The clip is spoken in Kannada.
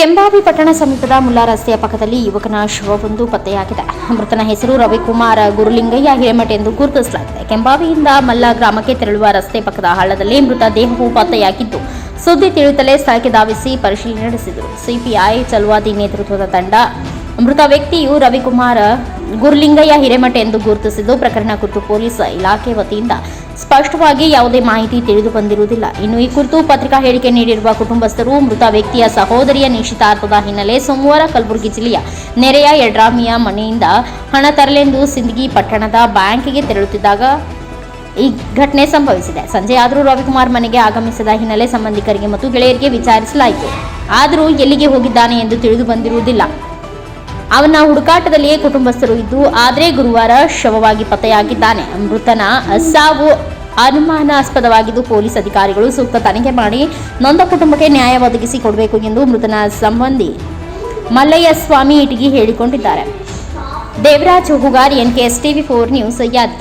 ಕೆಂಬಾವಿ ಪಟ್ಟಣ ಸಮೀಪದ ಮುಲ್ಲಾ ರಸ್ತೆಯ ಪಕ್ಕದಲ್ಲಿ ಯುವಕನ ಶವವೊಂದು ಪತ್ತೆಯಾಗಿದೆ. ಮೃತನ ಹೆಸರು ರವಿಕುಮಾರ್ ಗುರುಲಿಂಗಯ್ಯ ಹಿರೇಮಠ ಎಂದು ಗುರುತಿಸಲಾಗಿದೆ. ಕೆಂಬಾವಿಯಿಂದ ಮಲ್ಲಾ ಗ್ರಾಮಕ್ಕೆ ತೆರಳುವ ರಸ್ತೆ ಪಕ್ಕದ ಹಳ್ಳದಲ್ಲಿ ಮೃತ ದೇಹವು ಪತ್ತೆಯಾಗಿದ್ದು, ಸುದ್ದಿ ತಿಳಿಯುತ್ತಲೇ ಸ್ಥಳಕ್ಕೆ ಧಾವಿಸಿ ಪರಿಶೀಲನೆ ನಡೆಸಿದರು. ಸಿಪಿಐ ಚಲುವಾದಿ ನೇತೃತ್ವದ ತಂಡ, ಮೃತ ವ್ಯಕ್ತಿಯು ರವಿಕುಮಾರ್ ಗುರುಲಿಂಗಯ್ಯ ಹಿರೇಮಠ ಎಂದು ಗುರುತಿಸಿದ್ದು, ಪ್ರಕರಣ ಕುರಿತು ಪೊಲೀಸ್ ಇಲಾಖೆ ವತಿಯಿಂದ ಸ್ಪಷ್ಟವಾಗಿ ಯಾವುದೇ ಮಾಹಿತಿ ತಿಳಿದು ಬಂದಿರುವುದಿಲ್ಲ. ಇನ್ನು ಈ ಕುರಿತು ಪತ್ರಿಕಾ ಹೇಳಿಕೆ ನೀಡಿರುವ ಕುಟುಂಬಸ್ಥರು, ಮೃತ ವ್ಯಕ್ತಿಯ ಸಹೋದರಿಯ ನಿಶ್ಚಿತಾರ್ಥದ ಹಿನ್ನೆಲೆ ಸೋಮವಾರ ಕಲಬುರಗಿ ಜಿಲ್ಲೆಯ ನೆರೆಯ ಯಡ್ರಾಮಿಯ ಮನೆಯಿಂದ ಹಣ ತರಲೆಂದು ಸಿಂದಗಿ ಪಟ್ಟಣದ ಬ್ಯಾಂಕಿಗೆ ತೆರಳುತ್ತಿದ್ದಾಗ ಈ ಘಟನೆ ಸಂಭವಿಸಿದೆ. ಸಂಜೆ ಆದರೂ ರವಿಕುಮಾರ್ ಮನೆಗೆ ಆಗಮಿಸಿದ ಹಿನ್ನೆಲೆ ಸಂಬಂಧಿಕರಿಗೆ ಮತ್ತು ಗೆಳೆಯರಿಗೆ ವಿಚಾರಿಸಲಾಯಿತು. ಆದರೂ ಎಲ್ಲಿಗೆ ಹೋಗಿದ್ದಾನೆ ಎಂದು ತಿಳಿದು ಬಂದಿರುವುದಿಲ್ಲ. ಅವನ ಹುಡುಕಾಟದಲ್ಲಿಯೇ ಕುಟುಂಬಸ್ಥರು ಇದ್ದು, ಆದರೆ ಗುರುವಾರ ಶವವಾಗಿ ಪತ್ತೆಯಾಗಿದ್ದಾನೆ. ಮೃತನ ಸಾವು ಅನುಮಾನಾಸ್ಪದವಾಗಿದ್ದು ಪೊಲೀಸ್ ಅಧಿಕಾರಿಗಳು ಸೂಕ್ತ ತನಿಖೆ ಮಾಡಿ ನೊಂದ ಕುಟುಂಬಕ್ಕೆ ನ್ಯಾಯ ಒದಗಿಸಿ ಕೊಡಬೇಕು ಎಂದು ಮೃತನ ಸಂಬಂಧಿ ಮಲ್ಲಯ್ಯ ಸ್ವಾಮಿ ಇಟಗಿ ಹೇಳಿಕೊಂಡಿದ್ದಾರೆ. Devaraj Hugar S TV four news, Yadagiri.